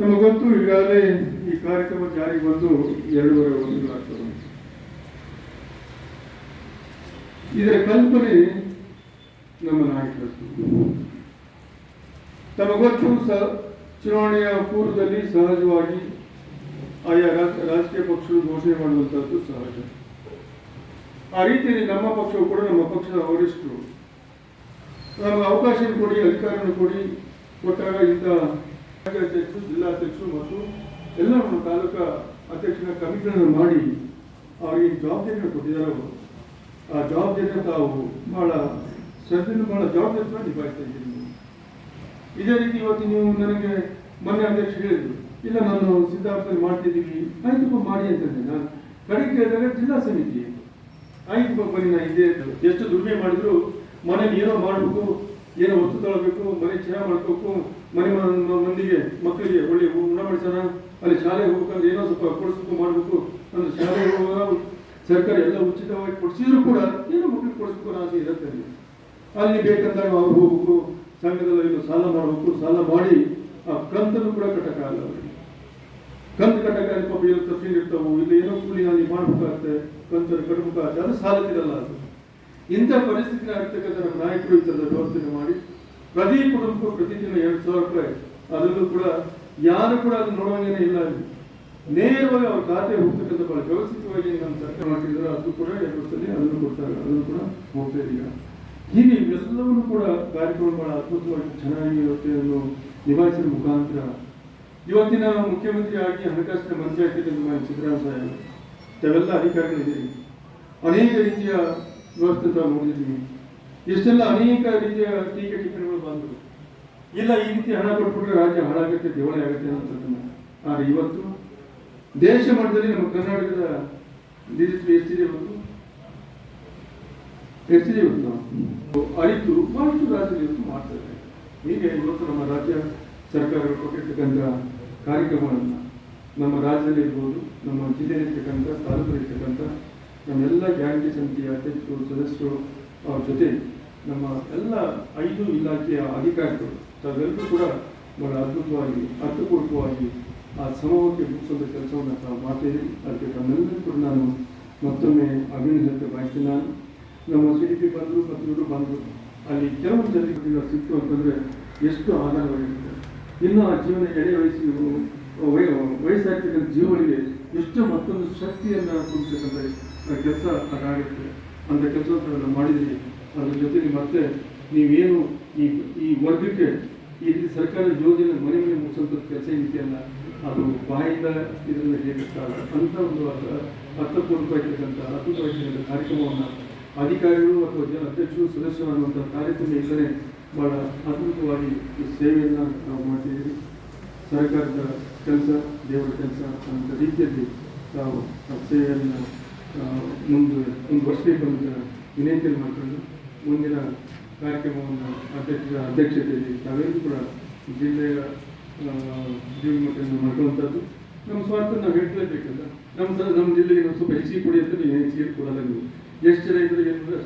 ನಮಗಂತೂ ಈಗಾಗಲೇ ಈ ಕಾರ್ಯಕ್ರಮ ಜಾರಿಗೆ ಬಂದು ಎರಡೂವರೆ ವರ್ಷಗಳಾಗ್ತದೆ ಇದರ ಕಲ್ಪನೆ ನಮ್ಮ ನಾಯಕರದ್ದು. ತಮಗೊತ್ತು ಸ ಚುನಾವಣೆಯ ಪೂರ್ವದಲ್ಲಿ ಸಹಜವಾಗಿ ಆಯಾ ರಾಜ- ರಾಜಕೀಯ ಪಕ್ಷಗಳು ಘೋಷಣೆ ಮಾಡುವಂತಹದ್ದು ಸಹಜ. ಆ ರೀತಿಯಲ್ಲಿ ನಮ್ಮ ಪಕ್ಷವು ಕೂಡ ನಮ್ಮ ಪಕ್ಷದ ವರಿಷ್ಠರು. ನಮಗೆ ಅವಕಾಶ ಕೊಡಿ, ಅಧಿಕಾರವನ್ನು ಕೊಡಿ ಕೊಟ್ಟಾಗ ಇಂಥ ರಾಜ್ಯಾಧ್ಯಕ್ಷರು ಜಿಲ್ಲಾಧ್ಯಕ್ಷರು ಮತ್ತು ಎಲ್ಲ ತಾಲೂಕಾ ಅಧ್ಯಕ್ಷರ ಕಮಿಟಿಗಳನ್ನು ಮಾಡಿ ಅವರಿಗೆ ಜವಾಬ್ದಾರಿಯನ್ನು ಕೊಟ್ಟಿದ್ದಾರೆ ಅವರು. ಆ ಜವಾಬ್ದಾರಿಯನ್ನು ತಾವು ಬಹಳ ಶ್ರದ್ಧೆಯನ್ನು ಬಹಳ ಜವಾಬ್ದಾರಿಯನ್ನು ನಿಭಾಯಿಸ್ತಾ ಇದ್ದೀರಿ ನೀವು. ಇದೇ ರೀತಿ ಇವತ್ತು ನೀವು ನನಗೆ ಮೊನ್ನೆ ಅಧ್ಯಕ್ಷ ಹೇಳಿದ್ರು, ಇಲ್ಲ, ನಾನು ಸಿದ್ಧಾರ್ಥದಲ್ಲಿ ಮಾಡ್ತಿದ್ದೀವಿ ಆಯ್ತು ಮಾಡಿ ಅಂತಂದೆ. ನಾನು ಕಡೆಗೆ ಕೇಳಿದಾಗ ಜಿಲ್ಲಾ ಸಮಿತಿ ಐದು ಬನ್ನಿ ನಾನು ಇದೇ ಎಷ್ಟು ದುಡಿಮೆ ಮಾಡಿದ್ರು ಮನೇಲಿ ಏನೋ ಮಾಡಬೇಕು ಏನೋ ವಸ್ತು ತಗೊಳ್ಬೇಕು, ಮನೆ ಚೆನ್ನಾಗಿ ಮಾಡ್ಬೇಕು, ಮನೆ ಮಂದಿಗೆ ಮಕ್ಕಳಿಗೆ ಒಳ್ಳೆ ಉಣ ಮಾಡಿಸೋಣ. ಅಲ್ಲಿ ಶಾಲೆಗೆ ಹೋಗ್ಬೇಕಂದ್ರೆ ಏನೋ ಸ್ವಲ್ಪ ಕೊಡಿಸ್ಬೇಕು ಮಾಡಬೇಕು. ಅಂದ್ರೆ ಶಾಲೆಗೆ ಹೋಗುವಾಗ ಸರ್ಕಾರ ಎಲ್ಲ ಉಚಿತವಾಗಿ ಕೊಡಿಸಿದ್ರು ಕೂಡ ಏನೋ ಮಕ್ಕಳಿಗೆ ಕೊಡಿಸ್ಬೇಕು ಆಸೆ ಇರುತ್ತೆ ಅಲ್ಲಿ. ಬೇಕಂದಾಗ ಅವ್ರು ಹೋಗ್ಬೇಕು, ಸಂಘದಲ್ಲಿ ಏನು ಸಾಲ ಮಾಡಬೇಕು, ಸಾಲ ಮಾಡಿ ಆ ಕಂತನ್ನು ಕೂಡ ಕಟ್ಟಕ್ಕಾಗಲ್ಲ ಅವರಿಗೆ. ಕಂತು ಕಟ್ಟಕ್ಕಾಗಿ ಪಾಪ ಏನು ಇಲ್ಲಿ ಏನೋ ಕೂಲಿ ಅಲ್ಲಿ ಮಾಡ್ಬೇಕಾಗತ್ತೆ, ಕಂತನ್ನು ಕಟ್ಟಬೇಕಾಗತ್ತೆ ಅದು ಸಾಲಕ್ಕಿರಲ್ಲ ಅದು. ಇಂಥ ಪರಿಸ್ಥಿತಿ ಆಗ್ತಕ್ಕಂಥ ನಮ್ಮ ನಾಯಕರು ಇಂಥದ್ದು ವ್ಯವಸ್ಥೆ ಮಾಡಿ ಪ್ರತಿ ಕುಟುಂಬಕ್ಕೂ ಪ್ರತಿದಿನ ಎರಡು ಸಾವಿರ ರೂಪಾಯಿ ಅದರಲ್ಲೂ ಕೂಡ ಯಾರು ಕೂಡ ಅದು ನೋಡುವಂಗೇನೆ ಇಲ್ಲ ಅಲ್ಲಿ. ನೇರವಾಗಿ ಅವ್ರ ಖಾತೆ ಹೋಗ್ತಕ್ಕಂಥ ಬಹಳ ವ್ಯವಸ್ಥಿತವಾಗಿ ನಮ್ಮ ಸರ್ಕಾರ ಮಾಡಿದ್ರು ಅದು ಕೂಡ ಎರಡು ವರ್ಷದಲ್ಲಿ ಅದನ್ನು ಕೊಡ್ತಾರೆ. ಅದನ್ನು ಕೂಡ ಹೋಗ್ತಾ ಇದೀಗ. ಹೀಗೆ ಇವೆಲ್ಲವನ್ನು ಕೂಡ ಕಾರ್ಯಕ್ರಮ ಬಹಳ ಅದ್ಭುತವಾಗಿ ಚೆನ್ನಾಗಿ ಅನ್ನು ನಿಭಾಯಿಸಿದ ಮುಖಾಂತರ ಇವತ್ತಿನ ಮುಖ್ಯಮಂತ್ರಿ ಆಗಿ ಹಣಕಾಸಿನ ಮಂತ್ರಿ ನಮ್ಮ ಸಿದ್ದರಾಮಯ್ಯ ತಾವೆಲ್ಲ ಅಧಿಕಾರಿಗಳಿದ್ದೀರಿ. ಅನೇಕ ರೀತಿಯ ವ್ಯವಸ್ಥೆ ತಾವು ನೋಡಿದ್ದೀವಿ ಎಷ್ಟೆಲ್ಲ ಅನೇಕ ರೀತಿಯ ಟೀಕೆ ಟಿಪ್ಪಣಿಗಳು ಬಂದರು ಇಲ್ಲ, ಈ ರೀತಿ ಹಣ ಕೊಟ್ಬಿಟ್ರೆ ರಾಜ್ಯ ಹಾಳಾಗುತ್ತೆ ದಿವಾಳಿ ಆಗುತ್ತೆ ಅನ್ನೋದನ್ನು ಆದರೆ ಇವತ್ತು ದೇಶ ಮಟ್ಟದಲ್ಲಿ ನಮ್ಮ ಕರ್ನಾಟಕದ ಡಿಜಿಟಲ್ ಎಷ್ಟಿದೆ ಇವತ್ತು ಎಷ್ಟಿದೆ ಇವತ್ತು ನಾವು ಅರಿತು ಬಹಳಷ್ಟು ರಾಜ್ಯದಲ್ಲಿ ಇವತ್ತು ಮಾಡ್ತಾರೆ ಹೀಗೆ ಇವತ್ತು ನಮ್ಮ ರಾಜ್ಯ ಸರ್ಕಾರಗಳು ಕೊಟ್ಟಿರ್ತಕ್ಕಂಥ ಕಾರ್ಯಕ್ರಮಗಳನ್ನು ನಮ್ಮ ರಾಜ್ಯದಲ್ಲಿ ಇರ್ಬೋದು, ನಮ್ಮ ಜಿಲ್ಲೆಯಲ್ಲಿರ್ತಕ್ಕಂಥ ತಾಲೂಕಲ್ಲಿರ್ತಕ್ಕಂಥ ನಮ್ಮೆಲ್ಲ ಗ್ಯಾರಂಟಿ ಸಮಿತಿಯ ಅಧ್ಯಕ್ಷರು, ಸದಸ್ಯರು ಅವ್ರ ಜೊತೆ ನಮ್ಮ ಎಲ್ಲ ಐದು ಇಲಾಖೆಯ ಅಧಿಕಾರಿಗಳು, ತಾವೆಲ್ಲರೂ ಕೂಡ ಬಹಳ ಅದ್ಭುತವಾಗಿ, ಅರ್ಥಪೂರ್ವಕವಾಗಿ ಆ ಸಮೂಹಕ್ಕೆ ಮುಗಿಸುವಂಥ ಕೆಲಸವನ್ನು ತಾವು ಮಾಡ್ತೀನಿ ಅದಕ್ಕೆ ತಮ್ಮೆಲ್ಲರೂ ಕೂಡ ನಾನು ಮತ್ತೊಮ್ಮೆ ಅಭಿನಂದನೆ ಬಯಸ್ತೀನಿ ನಾನು. ನಮ್ಮ ಸಿ ಡಿ ಪಿ ಬಂದರು ಮತ್ತು ಇವರು ಬಂದರು, ಅಲ್ಲಿ ಕೆಲವು ಜನರಿಗೆ ಸಿಕ್ತು ಅಂತಂದರೆ ಎಷ್ಟು ಆಧಾರವಾಗಿರುತ್ತೆ. ಇನ್ನು ಆ ಜೀವನ ಎಳೆ ವಹಿಸಿ ವಯಸ್ಸಾಗ್ತಕ್ಕಂಥ ಜೀವಗಳಿಗೆ ಎಷ್ಟು ಮತ್ತೊಂದು ಶಕ್ತಿಯನ್ನು ಕೊಡ್ತಕ್ಕಂಥ ಕೆಲಸ ಅದಾಗುತ್ತೆ. ಅಂತ ಕೆಲಸವನ್ನು ಮಾಡಿದ್ರಿ ಅದ್ರ ಜೊತೆಗೆ ಮತ್ತೆ ನೀವೇನು ಈ ಈ ವರ್ಗಕ್ಕೆ ಈ ರೀತಿ ಸರ್ಕಾರ ಯೋಜನೆ ಮನೆ ಮನೆ ಮುಗಿಸೋಂಥ ಕೆಲಸ ಇದೆಯಲ್ಲ, ಅದು ಬಾಯಿಂದ ಇದನ್ನು ಹೇಳಿರ್ತಾರೆ ಅಂತ ಒಂದು ಅರ್ಥಪೂರ್ಣವಾಗಿರ್ತಕ್ಕಂಥ ಅದ್ಭುತವಾಗಿರ್ತಕ್ಕಂಥ ಕಾರ್ಯಕ್ರಮವನ್ನು ಅಧಿಕಾರಿಗಳು ಅಥವಾ ಜನ ಅಧ್ಯಕ್ಷರು, ಸದಸ್ಯರು ಅನ್ನುವಂಥ ಕಾರ್ಯಕ್ರಮ ಇಲ್ಲದೆ ಭಾಳ ಅದ್ಭುತವಾಗಿ ಸೇವೆಯನ್ನು ನಾವು ಮಾಡ್ತಿದ್ದೀವಿ. ಸರ್ಕಾರದ ಕೆಲಸ ದೇವರ ಕೆಲಸ ಅಂತ ರೀತಿಯಲ್ಲಿ ತಾವು ಸೇವೆಯನ್ನು ಮುಂದೆ ಮುಂದುವರಿಸಬೇಕು ಅಂತ ವಿನಂತಿಯನ್ನು ಮಾಡಿಕೊಂಡು ಮುಂದಿನ ಕಾರ್ಯಕ್ರಮವನ್ನು ಅಧ್ಯಕ್ಷ ಅಧ್ಯಕ್ಷತೆಯಲ್ಲಿ ತಾವೆಲ್ಲರೂ ಕೂಡ ಜಿಲ್ಲೆಯ ಆ, ಜೀವ ಮಟ್ಟವನ್ನು ಮಾಡ್ಕೊಳ್ಳುವಂಥದ್ದು ನಮ್ಮ ಸ್ವಾರ್ಥ ನಾವು ಹೇಳ್ಲೇಬೇಕಲ್ಲ ನಮ್ಮ ನಮ್ಮ ಜಿಲ್ಲೆಗೆ ನಾವು ಸ್ವಲ್ಪ ಹೆಚ್ಚಿಗೆ ಕೊಡಿ ಅಂತ ನೀವು ಹೆಚ್ಚಿಗೆ ಕೊಡಲ್ಲ ನೀವು. ಎಷ್ಟು ಜನ ಇದ್ರೆ ಏನು